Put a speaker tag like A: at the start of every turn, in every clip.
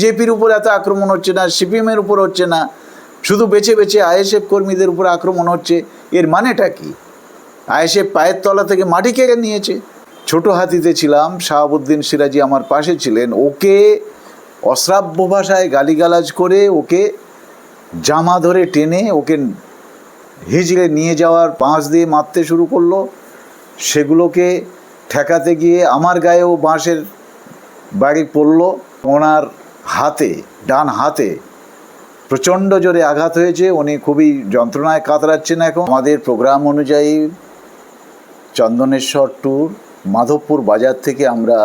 A: বিজেপির উপর এত আক্রমণ হচ্ছে না, সিপিএমের উপর হচ্ছে না, শুধু বেছে বেছে আইএসএফ কর্মীদের উপর আক্রমণ হচ্ছে, এর মানেটা কি? আইএসএফ পায়ের তলা থেকে মাটি কেড়ে নিয়েছে। ছোট হাতিতে ছিলাম, শাহাবুদ্দিন সিরাজি আমার পাশে ছিলেন, ওকে অশ্রাব্য ভাষায় গালিগালাজ করে ওকে জামা ধরে টেনে ওকে হিজড়ে নিয়ে যাওয়ার পাঁচ দিয়ে মারতে শুরু করল। সেগুলোকে ঠেকাতে গিয়ে আমার গায়েও বাঁশের বাড়ি পড়ল, ওনার হাতে, ডান হাতে প্রচণ্ড জোরে আঘাত হয়েছে। উনি খুবই যন্ত্রণায় কাতরাচ্ছেন এখন। আমাদের প্রোগ্রাম অনুযায়ী চন্দনেশ্বর ট্যুর মাধবপুর বাজার থেকে আমরা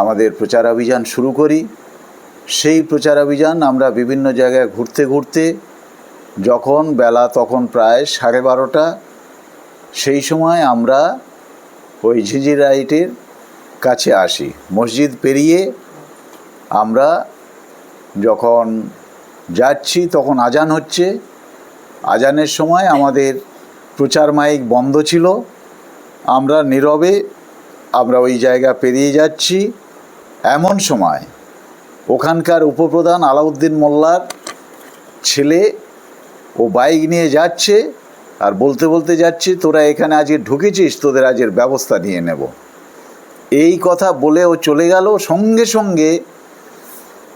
A: আমাদের প্রচার অভিযান শুরু করি। সেই প্রচার অভিযান আমরা বিভিন্ন জায়গায় ঘুরতে ঘুরতে যখন বেলা তখন প্রায় সাড়ে বারোটা, সেই সময় আমরা ওই ঝিঝিরাইটের কাছে আসি। মসজিদ পেরিয়ে আমরা যখন যাচ্ছি তখন আজান হচ্ছে। আজানের সময় আমাদের প্রচার মাইক বন্ধ ছিল। আমরা নীরবে, আমরা ওই জায়গা পেরিয়ে যাচ্ছি। এমন সময় ওখানকার উপপ্রধান আলাউদ্দিন মোল্লার ছেলে ও বাইক নিয়ে যাচ্ছে আর বলতে বলতে যাচ্ছে, তোরা এখানে আজকে ঢুকেছিস, তোদের আজের ব্যবস্থা নিয়ে নেব। এই কথা বলে ও চলে গেল। সঙ্গে সঙ্গে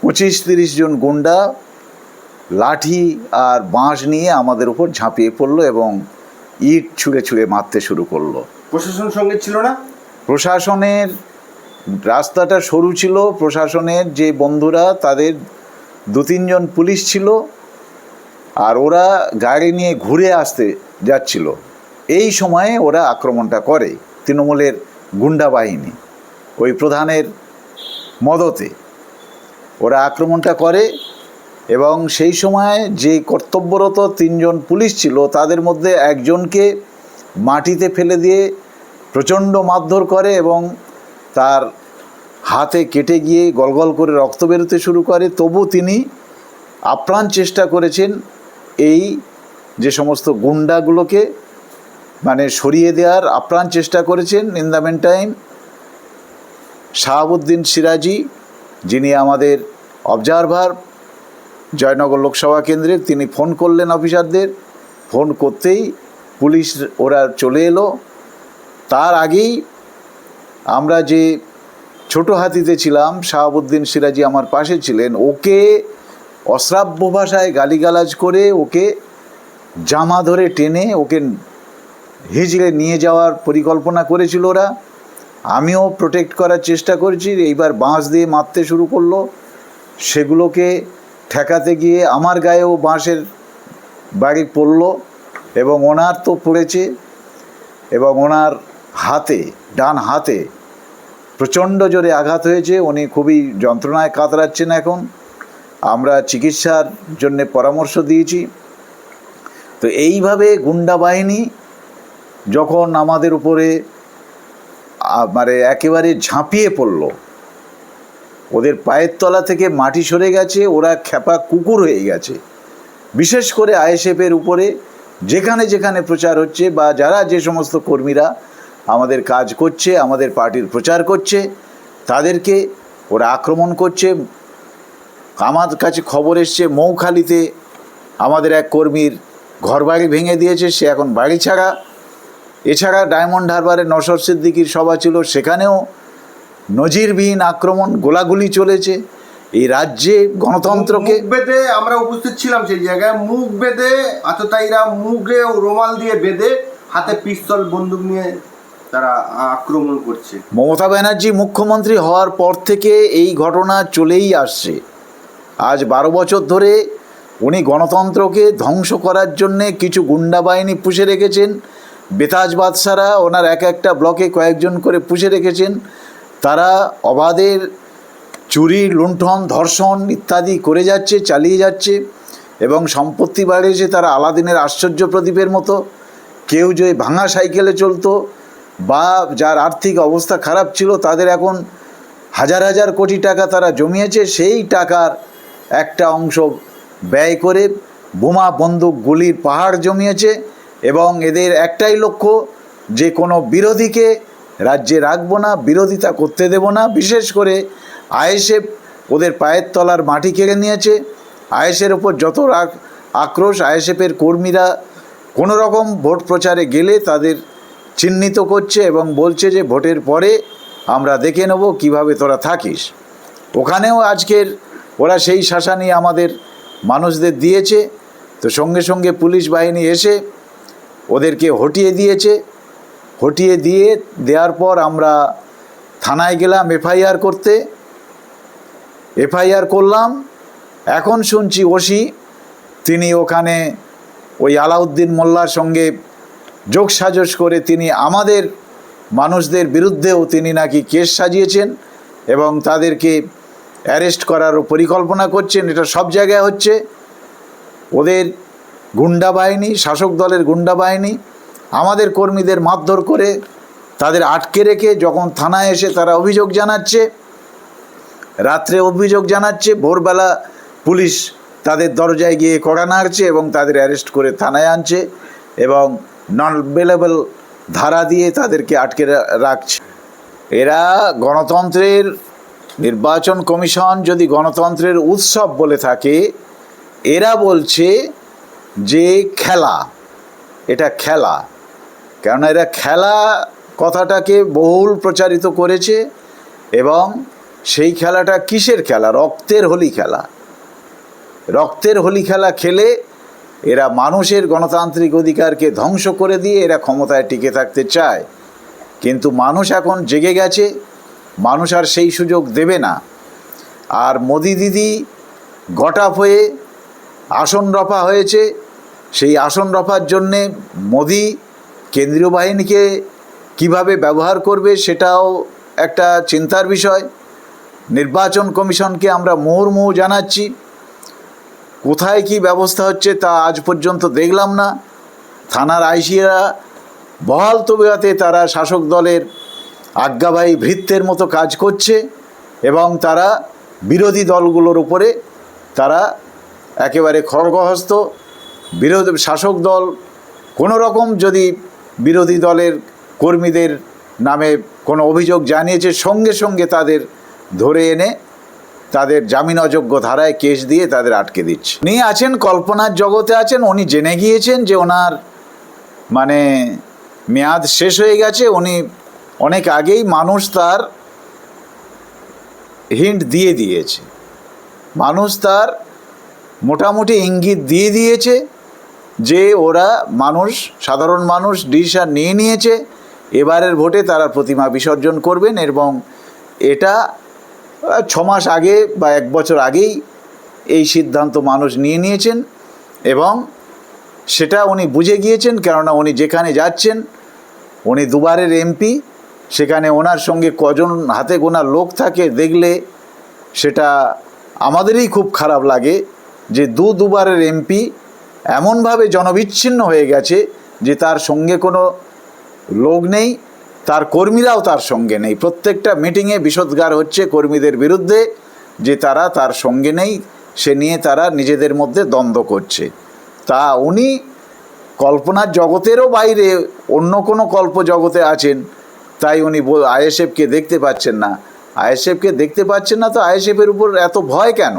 A: পঁচিশ তিরিশ জন গুন্ডা লাঠি আর বাঁশ নিয়ে আমাদের উপর ঝাঁপিয়ে পড়ল এবং ইট ছুঁড়ে ছুঁড়ে মারতে শুরু করল।
B: প্রশাসন সঙ্গে ছিল না?
A: প্রশাসনের রাস্তাটা সরু ছিল প্রশাসনের যে বন্ধুরা তাদের দু তিনজন পুলিশ ছিল আর ওরা গাড়ি নিয়ে ঘুরে আসতে যাচ্ছিল। এই সময়ে ওরা আক্রমণটা করে তৃণমূলের গুন্ডা বাহিনী ওই প্রধানের মদতে। ওরা আক্রমণটা করে এবং সেই সময় যে কর্তব্যরত তিনজন পুলিশ ছিল, তাদের মধ্যে একজনকে মাটিতে ফেলে দিয়ে প্রচণ্ড মারধর করে এবং তার হাতে কেটে গিয়ে গলগল করে রক্ত বেরোতে শুরু করে। তবু তিনি আপ্রাণ চেষ্টা করেছেন এই যে সমস্ত গুন্ডাগুলোকে মানে সরিয়ে দেওয়ার। আপ্রাণ চেষ্টা করেছেন in the meantime Shahabuddin Siraji, যিনি আমাদের অবজারভার, জয়নগর লোকসভা কেন্দ্রের তিনি ফোন করলেন অফিসারদের। ফোন করতেই পুলিশ ওরা চলে এলো। তার আগেই আমরা যে ছোট হাতিতে ছিলাম, শাহাবুদ্দিন সিরাজি আমার পাশে ছিলেন, ওকে অশ্রাব্য ভাষায় গালিগালাজ করে ওকে জামা ধরে টেনে ওকে হিজড়ে নিয়ে যাওয়ার পরিকল্পনা করেছিল ওরা। আমিও প্রোটেক্ট করার চেষ্টা করেছি, এইবার বাঁশ দিয়ে মারতে শুরু করল। সেগুলোকে ঠেকাতে গিয়ে আমার গায়েও বাঁশের বাড়ি পড়ল এবং ওনার তো পড়েছে এবং ওনার হাতে, ডান হাতে প্রচণ্ড জোরে আঘাত হয়েছে। উনি খুবই যন্ত্রণায় কাতরাচ্ছেন এখন। আমরা চিকিৎসার জন্যে পরামর্শ দিয়েছি। তো এইভাবে গুন্ডা বাহিনী যখন আমাদের উপরে মানে একেবারে ঝাঁপিয়ে পড়ল ওদের পায়ের তলা থেকে মাটি সরে গেছে, ওরা খ্যাপা কুকুর হয়ে গেছে। বিশেষ করে আইএসএফের উপরে যেখানে যেখানে প্রচার হচ্ছে বা যারা যে সমস্ত কর্মীরা আমাদের কাজ করছে, আমাদের পার্টির প্রচার করছে, তাদেরকে ওরা আক্রমণ করছে। আমার কাছে খবর এসছে, মৌখালিতে আমাদের এক কর্মীর ঘরবাড়ি ভেঙে দিয়েছে, সে এখন বাড়ি ছাড়া। এছাড়া ডায়মন্ড হারবারে নসর সিদ্দিকির সভা ছিল, সেখানেও নজিরবিহীন আক্রমণ গোলাগুলি চলেছে। এই রাজ্যে গণতন্ত্রকে
B: বেঁধে আমরা উপস্থিত ছিলাম সেই জায়গায়। মুখ বেঁধে আততায়ীরা মুখে ও রোমাল দিয়ে বেঁধে হাতে পিস্তল বন্দুক নিয়ে তারা আক্রমণ করছে।
A: মমতা ব্যানার্জি মুখ্যমন্ত্রী হওয়ার পর থেকে এই ঘটনা চলেই আসছে। আজ বারো বছর ধরে উনি গণতন্ত্রকে ধ্বংস করার জন্যে কিছু গুন্ডা বাহিনী পুষে রেখেছেন। বেতাজ বাদশারা ওনার এক একটা ব্লকে কয়েকজন করে পুষে রেখেছেন। তারা অবাধের চুরি, লুণ্ঠন, ধর্ষণ ইত্যাদি করে যাচ্ছে, চালিয়ে যাচ্ছে এবং সম্পত্তি বাড়িয়েছে তারা আলাদিনের আশ্চর্য প্রদীপের মতো। কেউ যে ভাঙা সাইকেলে চলতো বা যার আর্থিক অবস্থা খারাপ ছিল, তাদের এখন হাজার হাজার কোটি টাকা তারা জমিয়েছে, সেই টাকার একটা অংশ ব্যয় করে বোমা, বন্দুক, গুলির পাহাড় জমিয়েছে এবং এদের একটাই লক্ষ্য যে কোনো বিরোধীকে রাজ্যে রাখব না, বিরোধিতা করতে দেব না। বিশেষ করে আইএসএফ ওদের পায়ের তলার মাটি কেড়ে নিয়েছে। আয়েসের ওপর যত রাগ, আক্রোশ আইএসএফের কর্মীরা কোনো রকম ভোট প্রচারে গেলে তাদের চিহ্নিত করছে এবং বলছে যে ভোটের পরে আমরা দেখে নেব কীভাবে তোরা থাকিস। ওখানেও আজকের ওরা সেই শাসানি আমাদের মানুষদের দিয়েছে। তো সঙ্গে সঙ্গে পুলিশ বাহিনী এসে ওদেরকে হটিয়ে দিয়েছে। হটিয়ে দিয়ে দেওয়ার পর আমরা থানায় গেলাম এফআইআর করতে। এফআইআর করলাম। এখন শুনছি ওসি, তিনি ওখানে ওই আলাউদ্দিন মোল্লার সঙ্গে যোগসাজশ করে তিনি আমাদের মানুষদের বিরুদ্ধেও তিনি নাকি কেস সাজিয়েছেন এবং তাদেরকে অ্যারেস্ট করারও পরিকল্পনা করছেন। এটা সব জায়গায় হচ্ছে। ওদের গুন্ডা বাহিনী, শাসক দলের গুন্ডা বাহিনী আমাদের কর্মীদের মারধর করে তাদের আটকে রেখে যখন থানায় এসে তারা অভিযোগ জানাচ্ছে, রাত্রে অভিযোগ জানাচ্ছে, ভোরবেলা পুলিশ তাদের দরজায় গিয়ে কড়া নাড়ছে এবং তাদের অ্যারেস্ট করে থানায় আনছে এবং নন বেলেবল ধারা দিয়ে তাদেরকে আটকে রাখছে। এরা গণতন্ত্রের নির্বাচন কমিশন যদি গণতন্ত্রের উৎসব বলে থাকে, এরা বলছে যে খেলা, এটা খেলা। কেননা এরা খেলা কথাটাকে বহুল প্রচারিত করেছে এবং সেই খেলাটা কিসের খেলা? রক্তের হোলি খেলা। রক্তের হোলি খেলা খেলে এরা মানুষের গণতান্ত্রিক অধিকারকে ধ্বংস করে দিয়ে এরা ক্ষমতায় টিকে থাকতে চায়। কিন্তু মানুষ এখন জেগে গেছে, মানুষ আর সেই সুযোগ দেবে না। আর মোদি দিদি গটাপ হয়ে আসন রফা হয়েছে, সেই আসন রফার জন্যে মোদি কেন্দ্রীয় বাহিনীকে কীভাবে ব্যবহার করবে সেটাও একটা চিন্তার বিষয়। নির্বাচন কমিশনকে আমরা মুহুর্মুহু জানাচ্ছি। কোথায় কি ব্যবস্থা হচ্ছে তা আজ পর্যন্ত দেখলাম না। থানার আইসিরা বহাল তবিয়াতে তারা শাসক দলের আজ্ঞাবাহী ভৃত্যের মতো কাজ করছে এবং তারা বিরোধী দলগুলোর উপরে তারা একেবারে খড়গহস্ত। বিরোধী শাসক দল কোনো রকম যদি বিরোধী দলের কর্মীদের নামে কোনো অভিযোগ জানিয়েছে, সঙ্গে সঙ্গে তাদের ধরে এনে তাদের জামিন অযোগ্য ধারায় কেস দিয়ে তাদের আটকে দিচ্ছে। উনি আছেন, কল্পনার জগতে আছেন, উনি জেনে গিয়েছেন যে ওনার মানে মেয়াদ শেষ হয়ে গেছে, উনি অনেক আগেই মানুষ তার হিন্ট দিয়ে দিয়েছে। মানুষ তার মোটামুটি ইঙ্গিত দিয়ে দিয়েছে যে ওরা মানুষ, সাধারণ মানুষ ডিসিশন নিয়ে নিয়েছে, এবারের ভোটে তারা প্রতিমা বিসর্জন করবেন এবং এটা ছ মাস আগে বা এক বছর আগেই এই সিদ্ধান্ত মানুষ নিয়ে নিয়েছেন এবং সেটা উনি বুঝে গিয়েছেন, কেননা উনি যেখানে যাচ্ছেন, উনি দুবারের এমপি, সেখানে ওনার সঙ্গে কজন হাতে গোনা লোক থাকে দেখলে সেটা আমাদেরই খুব খারাপ লাগে যে দু দুবারের এমপি এমনভাবে জনবিচ্ছিন্ন হয়ে গেছে যে তার সঙ্গে কোনো লোক নেই, তার কর্মীরাও তার সঙ্গে নেই। প্রত্যেকটা মিটিংয়ে বিষোদ্গার হচ্ছে কর্মীদের বিরুদ্ধে যে তারা তার সঙ্গে নেই, সে নিয়ে তারা নিজেদের মধ্যে দ্বন্দ্ব করছে। তা উনি কল্পনার জগতেরও বাইরে, অন্য কোনো কল্প জগতে আছেন, তাই উনি আইএসএফকে দেখতে পাচ্ছেন না। আইএসএফকে দেখতে পাচ্ছেন না তো আইএসএফের উপর এত ভয় কেন?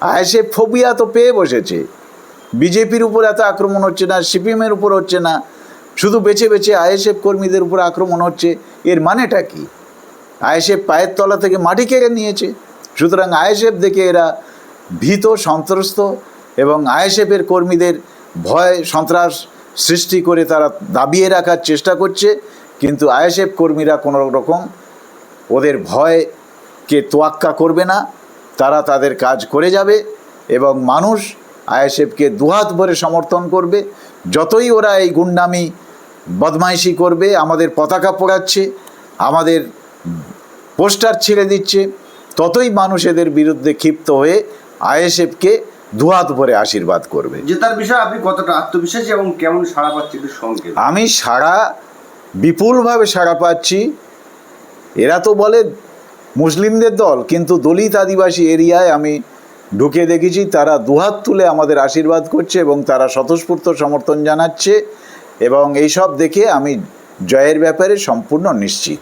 A: আইএসএফ ফোবিয়া তো পেয়ে বসেছে। বিজেপির উপর এত আক্রমণ হচ্ছে না, সিপিএমের উপর হচ্ছে না, শুধু বেছে বেছে আইএসএফ কর্মীদের উপর আক্রমণ হচ্ছে, এর মানেটা কি? আইএসএফ পায়ের তলা থেকে মাটি কেড়ে নিয়েছে, সুতরাং আইএসএফ দেখে এরা ভীত, সন্ত্রস্ত এবং আইএসএফের কর্মীদের ভয়, সন্ত্রাস সৃষ্টি করে তারা দাবিয়ে রাখার চেষ্টা করছে, কিন্তু আইএসএফ কর্মীরা কোনো রকম ওদের ভয়কে তোয়াক্কা করবে না, তারা তাদের কাজ করে যাবে এবং মানুষ আইএসএফকে দুহাত ভরে সমর্থন করবে। যতই ওরা এই গুন্ডামি বদমাইশি করবে আমাদের পতাকা পোড়াচ্ছে আমাদের পোস্টার ছেড়ে দিচ্ছে ততই মানুষ এদের বিরুদ্ধে ক্ষিপ্ত হয়ে আইএসএফকে দুহাত ভরে আশীর্বাদ করবে।
B: জেতার বিষয়ে আপনি কতটা আত্মবিশ্বাসী এবং কেমন সাড়া পাচ্ছে একটু সংকেত
A: আমি সাড়া বিপুলভাবে সাড়া পাচ্ছি। এরা তো বলে মুসলিমদের দল কিন্তু দলিত আদিবাসী এরিয়ায় আমি ঢুকে দেখেছি, তারা দুহাত তুলে আমাদের আশীর্বাদ করছে এবং তারা স্বতঃস্ফূর্ত সমর্থন জানাচ্ছে এবং এইসব দেখে আমি জয়ের ব্যাপারে সম্পূর্ণ নিশ্চিত।